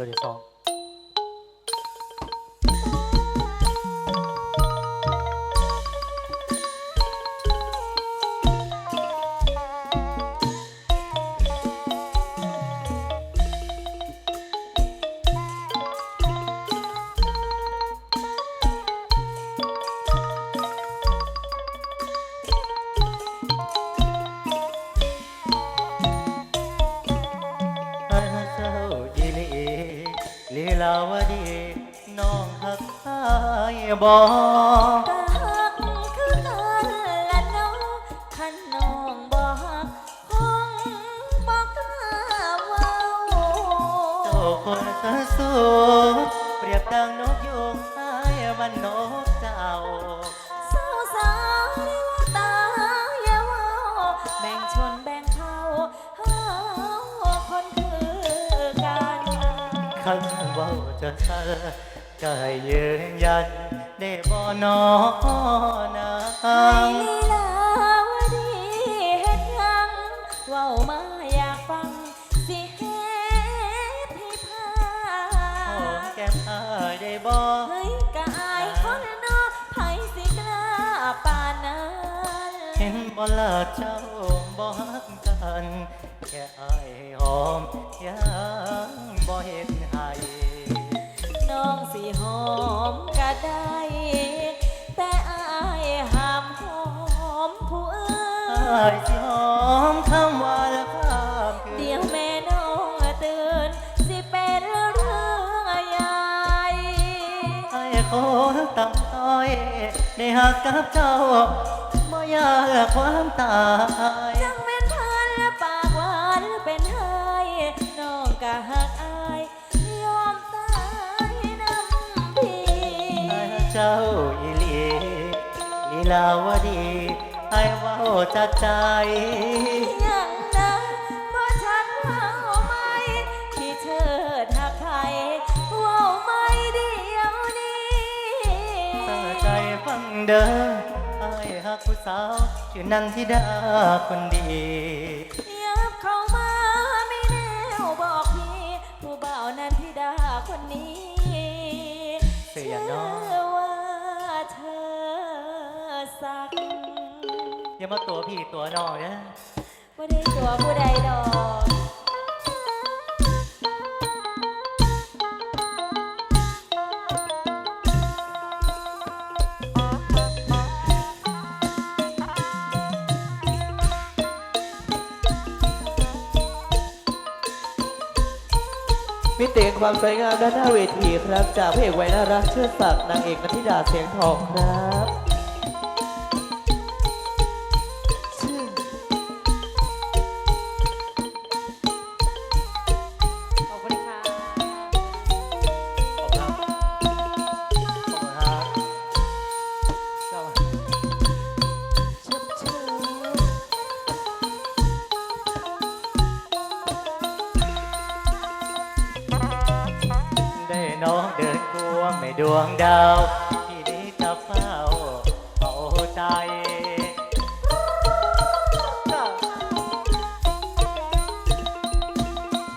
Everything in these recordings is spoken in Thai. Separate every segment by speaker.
Speaker 1: ตัวที่ บ่
Speaker 2: ตาหักคือกันละน้องขันน้องบ่หักคงบ่กล้าเว้า
Speaker 1: เจ้าคนสะสดเปรียบดังนกยูงอายมันนกเจ้า
Speaker 2: เธ
Speaker 1: อจะยืนยันได้บ่นอนา
Speaker 2: ลีลาวดีเฮ็ดหังเว้ามาอยากฟัง สิเฮ็ดให้พา
Speaker 1: หอมแก้มอายได้บ่
Speaker 2: เฮ้ยกะอายคนเนอไผสิกล้าปานนั้น
Speaker 1: เห็นบ่ละเจ้าบ่ฮักกัน แค่อายหอมยังบ่เห็นให้
Speaker 2: น้องสิหอมก็ได้ แต่อายห้ามหอมผู้อื่
Speaker 1: อานยสิหอมคำว่าละข้ามคืน
Speaker 2: เดี๋ยวแม่น้องตื่น สิเป็นเรื่องใหญ่
Speaker 1: ไอ้คนต่ำต้อยได้หักกับเจ้าบ่อยากความตาย
Speaker 2: จัง ลี
Speaker 1: ลาวดีไอ้เว้าจากใจ
Speaker 2: ยังนะบ่ชัดเว่าไหมที่เธอทักไทยเว่าไม่เดียวนี้
Speaker 1: ตั้งใจฟังเด้อไอ้หักผู้สาวชื่อนันทิดาคนดี
Speaker 2: ยับเข้ามาไม่แนวบอกพี่ ผู้บ่าวนั้นที่ดาคนนี้
Speaker 1: เสียเนาะ
Speaker 2: ชื่อว่ อ
Speaker 1: ย่ามาตัวพี่ตัวน้องนะ
Speaker 2: บ่ได้ตัวผู้ใดดอก
Speaker 3: มิติแห่งความสวยงามด้านหน้าเวทีครับ จากพระเอกวัยน่ารักเชิดศักดิ์นางเอกนันทิดาเสียงทองครับ
Speaker 1: วงไม่ดวงดาว ที่นี้จะเฝ้าเอาใจ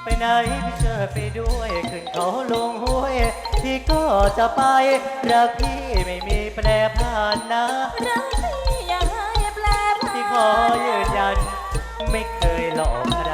Speaker 1: ไปไหนพี่เชิญไปด้วยขึ้นเขาลงห้วย พี่ก็จะไปรักพี่ไม่มีแปรผ่านนะ
Speaker 2: รักพี่อย่าให้แปลผัน
Speaker 1: พี่ขอยืนยัน ไม่เคยหลอกใคร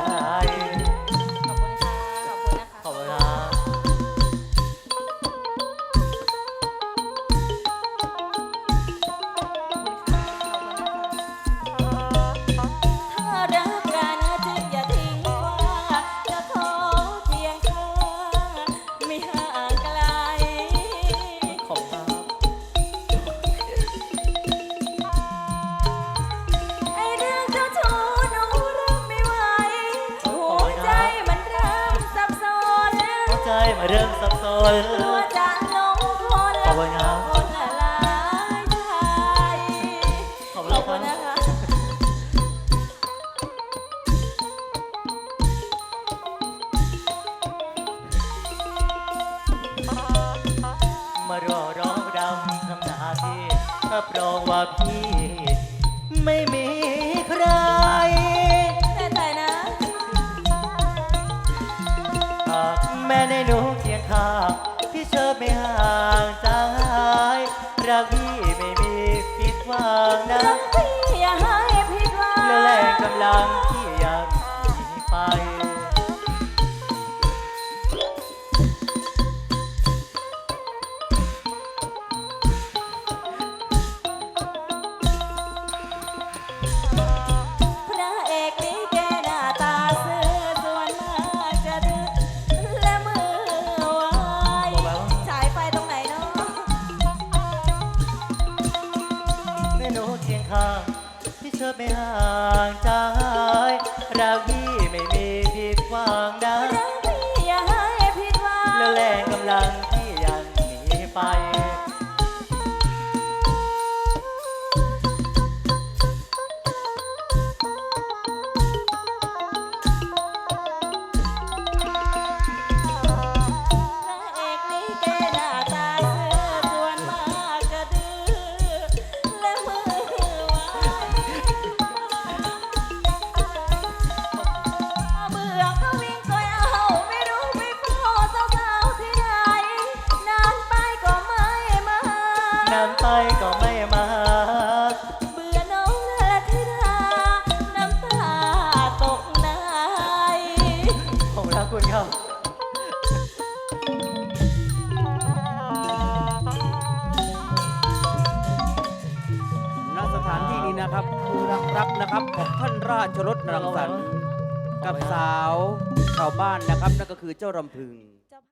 Speaker 2: เริ่มสับสนกลัวจะหลงคน
Speaker 1: ขอบคุณครับ
Speaker 2: คนละลายใจ
Speaker 1: ขอบ
Speaker 2: ขอบ
Speaker 1: คุ
Speaker 2: คุณณ
Speaker 1: ครั
Speaker 2: นะ
Speaker 1: บ
Speaker 2: คะ
Speaker 1: มารอร้องรำทำหน้าที่รับรองว่าพี่ไม่มี
Speaker 2: ห่างจางหายรักพี่ไม่มีผิดหวังนะ
Speaker 1: พี่อย่าให้ผิดหวัง
Speaker 2: และแรงกำลังั
Speaker 4: กนะครับของท่านราชรถรังสรรค์กับสาวชาวบ้านนะครับ นั่นก็คือเจ้ารำพึง